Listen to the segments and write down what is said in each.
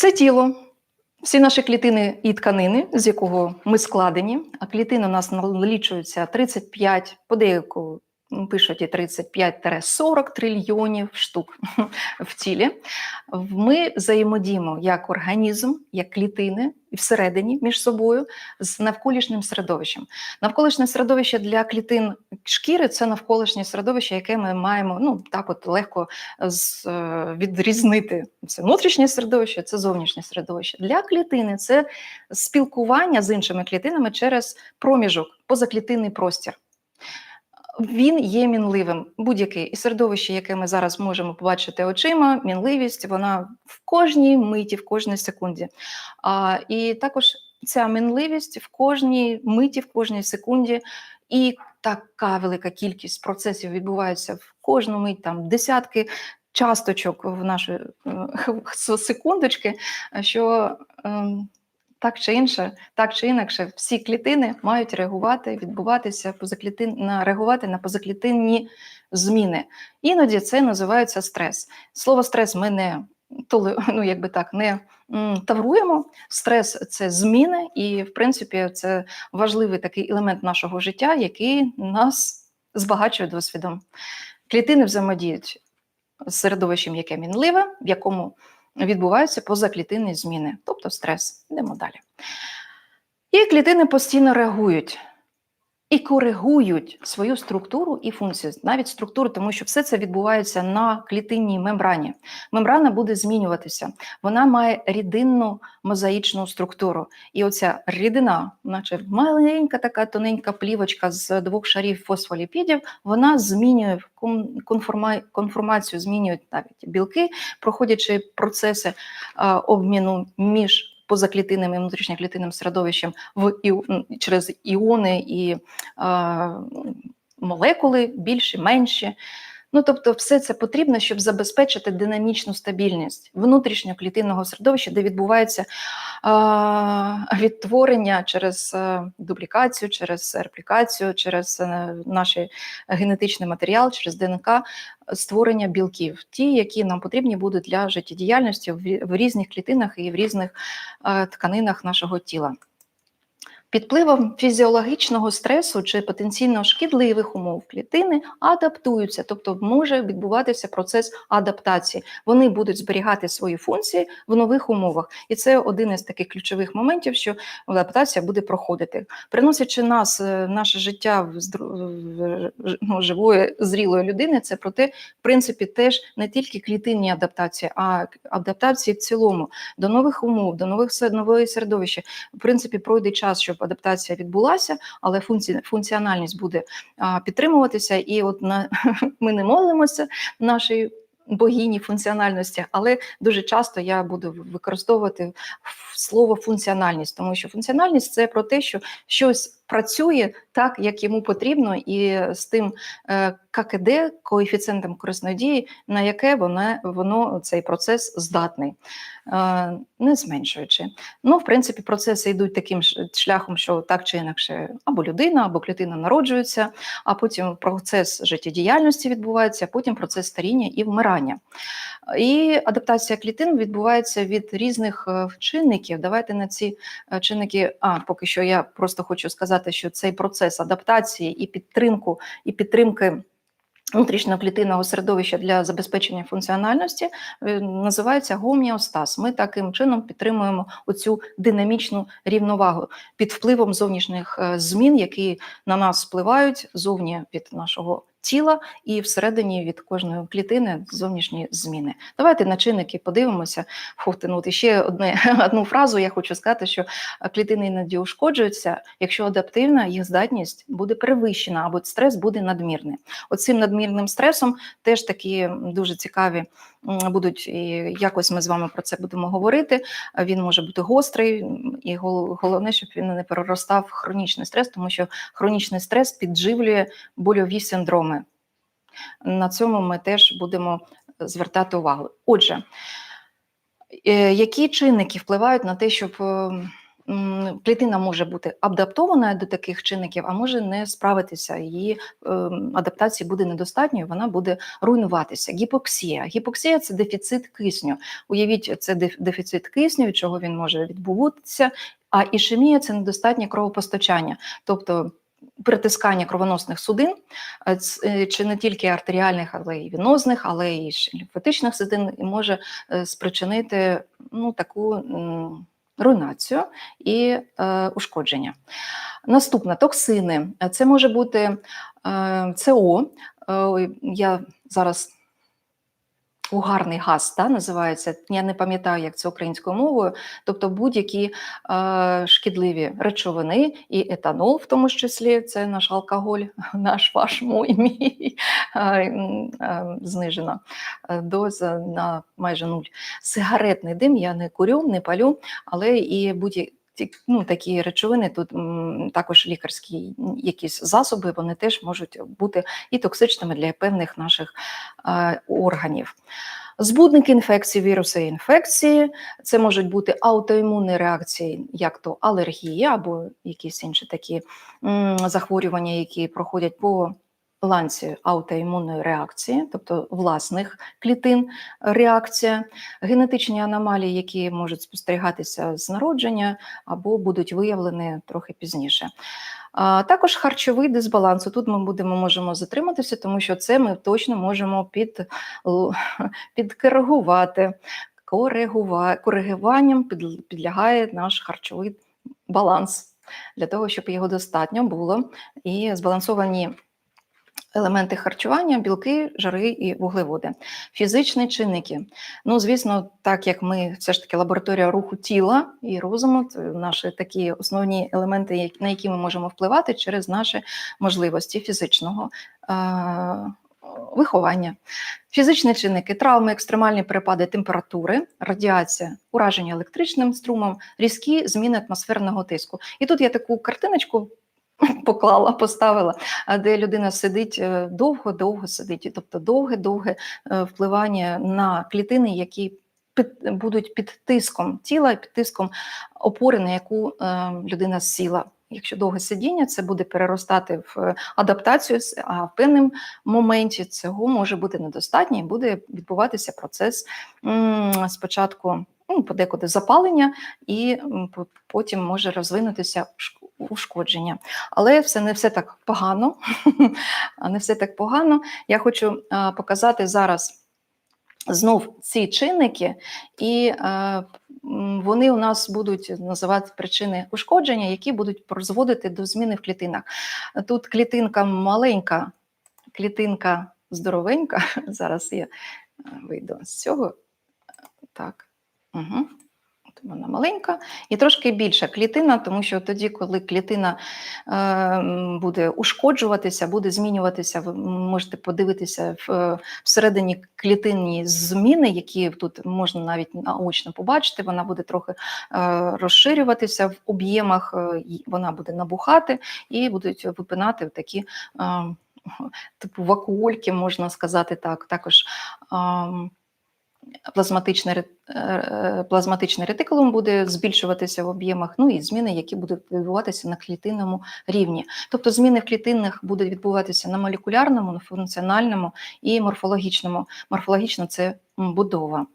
Все тіло, всі наші клітини і тканини, з якого ми складені, а клітин у нас налічується 35, подеяку пишуть і 35-40 трильйонів штук в тілі. Ми взаємодіємо як організм, як клітини і всередині між собою з навколишнім середовищем. Навколишнє середовище для клітин шкіри це навколишнє середовище, яке ми маємо ну так, от легко е, відрізнити. Це внутрішнє середовище, це зовнішнє середовище. Для клітини це спілкування з іншими клітинами через проміжок, позаклітинний простір. Він є мінливим. Будь-яке і середовище, яке ми зараз можемо побачити очима, мінливість, вона в кожній миті, в кожній секунді. А, і також ця мінливість в кожній миті, в кожній секунді, і така велика кількість процесів відбувається в кожну мить, там десятки часточок в нашої е, секундочки, що ем, так чи інше, так чи інакше, всі клітини мають реагувати, відбуватися позаклітин, реагувати на позаклітинні зміни. Іноді це називається стрес. Слово стрес ми не ну, якби так, не тавруємо. Стрес це зміни, і в принципі це важливий такий елемент нашого життя, який нас збагачує досвідом. Клітини взаємодіють з середовищем, яке мінливе, в якому відбуваються позаклітинні зміни, тобто стрес. Йдемо далі. І клітини постійно реагують і коригують свою структуру і функцію, навіть структуру, тому що все це відбувається на клітинній мембрані. Мембрана буде змінюватися, вона має рідинну мозаїчну структуру. І оця рідина, наче маленька така тоненька плівочка з двох шарів фосфоліпідів, вона змінює конформа... конформацію, змінюють навіть білки, проходячи процеси обміну між позаклітинним і внутрішньоклітинним середовищем в іо... через іони і е, молекули більші, менші. Ну, тобто, все це потрібно, щоб забезпечити динамічну стабільність внутрішньоклітинного середовища, де відбувається а, відтворення через а, дублікацію, через реплікацію, через а, наш генетичний матеріал, через ДНК створення білків, ті, які нам потрібні будуть для життєдіяльності в, різних клітинах і в різних а, тканинах нашого тіла. Під впливом фізіологічного стресу чи потенційно шкідливих умов клітини адаптуються, тобто може відбуватися процес адаптації. Вони будуть зберігати свої функції в нових умовах, і це один із таких ключових моментів, що адаптація буде проходити, приносячи нас, е, наше життя в ну, живої зрілої людини. Це про те, в принципі, теж не тільки клітинні адаптації, а адаптації в цілому до нових умов, до нових нової середовища. В принципі, пройде час, щоб адаптація відбулася, але функці, функціональність буде а, підтримуватися. І от на ми не молимося нашої богині функціональності, але дуже часто я буду використовувати слово функціональність, тому що функціональність це про те, що щось працює так, як йому потрібно, і з тим е, ККД, коефіцієнтом корисної дії, на яке воно, воно цей процес здатний, е, не зменшуючи. Ну, в принципі, процеси йдуть таким шляхом, що так чи інакше, або людина, або клітина народжується, а потім процес життєдіяльності відбувається, а потім процес старіння і вмирання. І адаптація клітин відбувається від різних е, чинників. Давайте на ці чинники, а поки що я просто хочу сказати, що цей процес адаптації і підтримку, і підтримки. Внутрішньоклітинного середовища для забезпечення функціональності е, називається гоміостаз. Ми таким чином підтримуємо оцю динамічну рівновагу під впливом зовнішніх е, змін, які на нас впливають зовні від нашого тіла і всередині від кожної клітини зовнішні зміни. Давайте на чинники подивимося. Фух, і ще одне одну фразу я хочу сказати, що клітини іноді ушкоджуються, якщо адаптивна їх здатність буде перевищена або стрес буде надмірний. Оцим надмірним стресом теж такі дуже цікаві будуть і якось ми з вами про це будемо говорити. Він може бути гострий, і головне, щоб він не переростав в хронічний стрес, тому що хронічний стрес підживлює больові синдроми. На цьому ми теж будемо звертати увагу. Отже, е, які чинники впливають на те, щоб е, м, клітина може бути адаптована до таких чинників, а може не справитися. Її ем, адаптації буде недостатньо, вона буде руйнуватися. Гіпоксія. Гіпоксія це дефіцит кисню. Уявіть, це дефіцит кисню, від чого він може відбуватися. А ішемія це недостатнє кровопостачання, тобто притискання кровоносних судин, е, е, чи не тільки артеріальних, але й венозних, але й лімфатичних судин, і може е, спричинити ну, таку руйнацію і е, ушкодження. Наступне токсини. Це може бути е, СО. Е, я зараз угарний газ та, називається. Я не пам'ятаю, як це українською мовою. Тобто будь-які е, шкідливі речовини, і етанол, в тому числі, це наш алкоголь, наш ваш мій мій е, е, знижена е, доза на майже нуль. Сигаретний дим я не курю, не палю, але і будь-які ну, такі речовини, тут м, також лікарські якісь засоби, вони теж можуть бути і токсичними для певних наших е, органів. Збудники інфекції, віруси інфекції, це можуть бути аутоімунні реакції, як то алергія або якісь інші такі м, захворювання, які проходять по ланці аутоімунної реакції, тобто власних клітин реакція, генетичні аномалії, які можуть спостерігатися з народження або будуть виявлені трохи пізніше. Також харчовий дисбаланс. Тут ми будемо можемо затриматися, тому що це ми точно можемо під, підкоригувати. Коригуванням підлягає наш харчовий баланс для того, щоб його достатньо було і збалансовані елементи харчування, білки, жири і вуглеводи. Фізичні чинники. Ну, звісно, так як ми все ж таки лабораторія руху тіла і розуму, це наші такі основні елементи, на які ми можемо впливати через наші можливості фізичного е- виховання. Фізичні чинники, травми, екстремальні перепади температури, радіація, ураження електричним струмом, різкі зміни атмосферного тиску. І тут я таку картиночку поклала, поставила, а де людина сидить е, довго-довго сидить, тобто довге-довге е, впливання на клітини, які під, будуть під тиском тіла, під тиском опори, на яку е, людина сіла. Якщо довге сидіння, це буде переростати в адаптацію, а в певному моменті цього може бути недостатньо і буде відбуватися процес спочатку подекуди запалення, і потім може розвинутися ушкодження. Але все не все так погано. не все так погано. Я хочу показати зараз знов ці чинники, і е, вони у нас будуть називати причини ушкодження, які будуть призводити до зміни в клітинах. Тут клітинка маленька, клітинка здоровенька. Зараз я е, вийду з цього. Так. Угу. Вона маленька і трошки більша клітина, тому що тоді, коли клітина е, буде ушкоджуватися, буде змінюватися, ви можете подивитися в, е, всередині клітинні зміни, які тут можна навіть наочно побачити. Вона буде трохи е, розширюватися в об'ємах, е, вона буде набухати і будуть випинати такі. Е, Типу вакуольки, можна сказати так. Також плазматичний, ре- е, плазматичний ретикулум буде збільшуватися в об'ємах, ну і зміни, які будуть відбуватися на клітинному рівні. Тобто зміни в клітинах будуть відбуватися на молекулярному, на функціональному і морфологічному. Морфологічно це будова.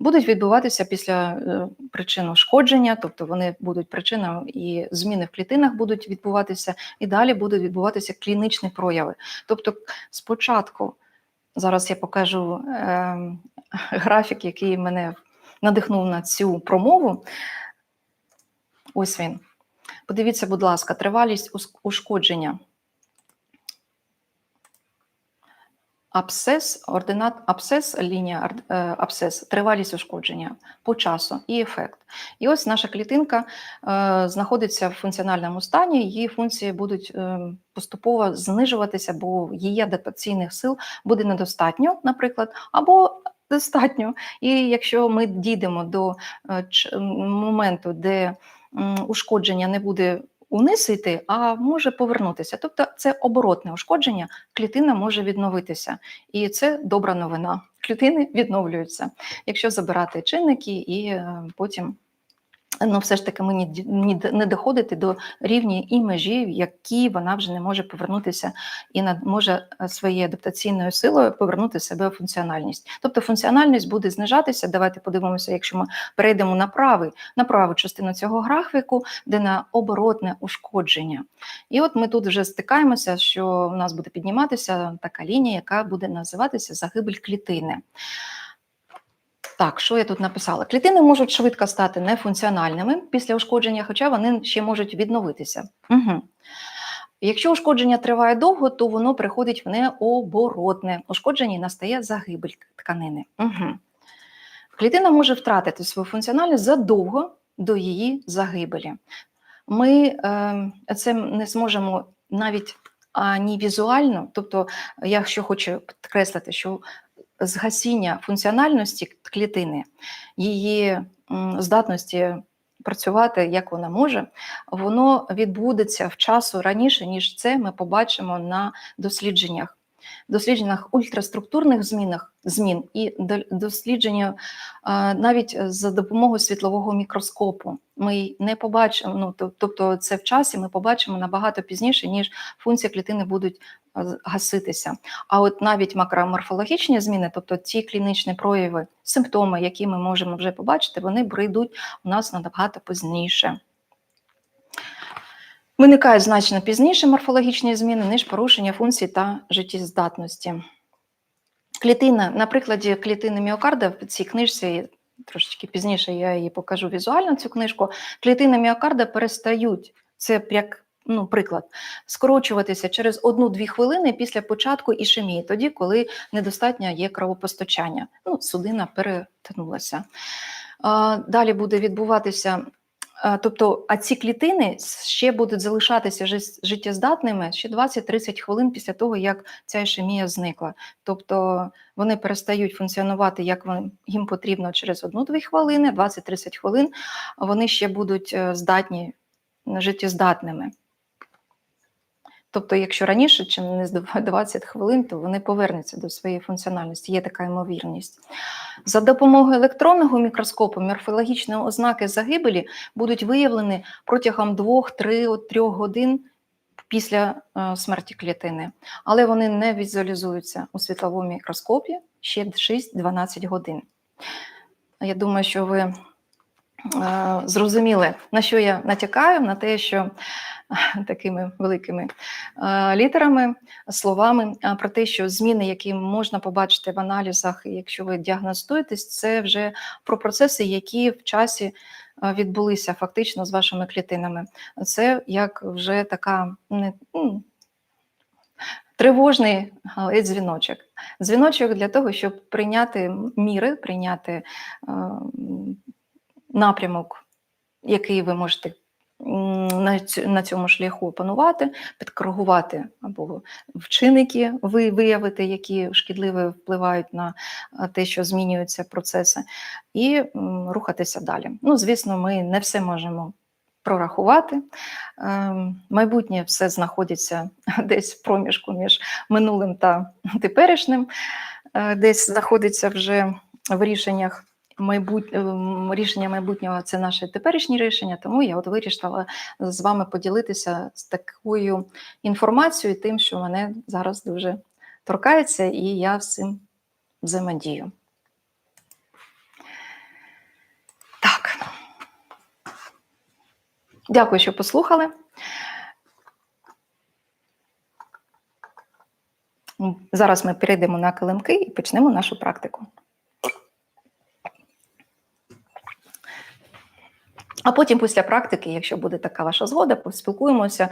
Будуть відбуватися після е, причин ушкодження, тобто вони будуть причиною і зміни в клітинах будуть відбуватися, і далі будуть відбуватися клінічні прояви. Тобто, спочатку, зараз я покажу е, графік, який мене надихнув на цю промову. Ось він. Подивіться, будь ласка, тривалість ушкодження. Абсцес, ординат, абсцес, лінія е, абсцес, тривалість ушкодження по часу і ефект. І ось наша клітинка е, знаходиться в функціональному стані, її функції будуть е, поступово знижуватися, бо її адаптаційних сил буде недостатньо, наприклад, або достатньо. І якщо ми дійдемо до е, моменту, де ушкодження не буде униз йти, а може повернутися. Тобто це оборотне ушкодження, клітина може відновитися. І це добра новина. Клітини відновлюються, якщо забирати чинники і е, потім Ну, все ж таки мені не доходити до рівня і межі, в які вона вже не може повернутися і не може е, своєю адаптаційною силою повернути себе у функціональність. Тобто функціональність буде знижатися. Давайте подивимося, якщо ми перейдемо на правий, на праву частину цього графіку, де на оборотне ушкодження. І от ми тут вже стикаємося, що у нас буде підніматися така лінія, яка буде називатися загибель клітини. Так, що я тут написала? Клітини можуть швидко стати нефункціональними після ушкодження, хоча вони ще можуть відновитися. Угу. Якщо ушкодження триває довго, то воно приходить в необоротне ушкодження настає загибель тканини. Угу. Клітина може втратити свою функціональність задовго до її загибелі. Ми е, це не зможемо навіть ані візуально, тобто, я що хочу підкреслити, що згасіння функціональності клітини, її здатності працювати як вона може, воно відбудеться в часу раніше, ніж це ми побачимо на дослідженнях. Дослідженнях ультраструктурних змінах змін і до- дослідження навіть за допомогою світлового мікроскопу. Ми не побачимо, ну тобто це в часі ми побачимо набагато пізніше, ніж функції клітини будуть гаситися. А от навіть макроморфологічні зміни, тобто ті клінічні прояви, симптоми, які ми можемо вже побачити, вони прийдуть у нас набагато пізніше. Виникають значно пізніше морфологічні зміни, ніж порушення функцій та життєздатності. Клітина, на прикладі клітини міокарда в цій книжці, трошечки пізніше я її покажу візуально, цю книжку, клітини міокарда перестають, це як ну, приклад, скорочуватися через 1-2 хвилини після початку ішемії, тоді, коли недостатньо є кровопостачання. Ну, судина перетнулася. Далі буде відбуватися Тобто, а ці клітини ще будуть залишатися життєздатними ще 20-30 хвилин після того, як ця ішемія зникла. Тобто вони перестають функціонувати, як їм потрібно через 1-2 хвилини, 20-30 хвилин вони ще будуть е, здатні, життєздатними. Тобто, якщо раніше, чим не з 20 хвилин, то вони повернуться до своєї функціональності. Є така ймовірність. За допомогою електронного мікроскопу морфологічні ознаки загибелі будуть виявлені протягом 2-3 годин після е, смерті клітини, але вони не візуалізуються у світловому мікроскопі ще 6-12 годин. Я думаю, що ви зрозуміли, на що я натякаю, на те, що такими великими літерами, словами про те, що зміни, які можна побачити в аналізах, якщо ви діагностуєтесь, це вже про процеси, які в часі відбулися фактично з вашими клітинами. Це як вже така не, ну, тривожний але дзвіночок. Дзвіночок для того, щоб прийняти міри, прийняти напрямок, який ви можете на цьому шляху опанувати, підкоригувати або вчинки ви виявити, які шкідливо впливають на е, те, що змінюються процеси, і рухатися далі. Ну, звісно, ми не все можемо прорахувати. Ем, Майбутнє все знаходиться десь в проміжку між минулим та теперішнім, Е, десь знаходиться вже в рішеннях. Майбут... ем, Рішення майбутнього це наше теперішнє рішення, тому я от вирішила з вами поділитися з такою інформацією, тим, що мене зараз дуже торкається, і я цим взаємодію. Так. Дякую, що послухали. Зараз ми перейдемо на килимки і почнемо нашу практику. А потім, після практики, якщо буде така ваша згода, поспілкуємося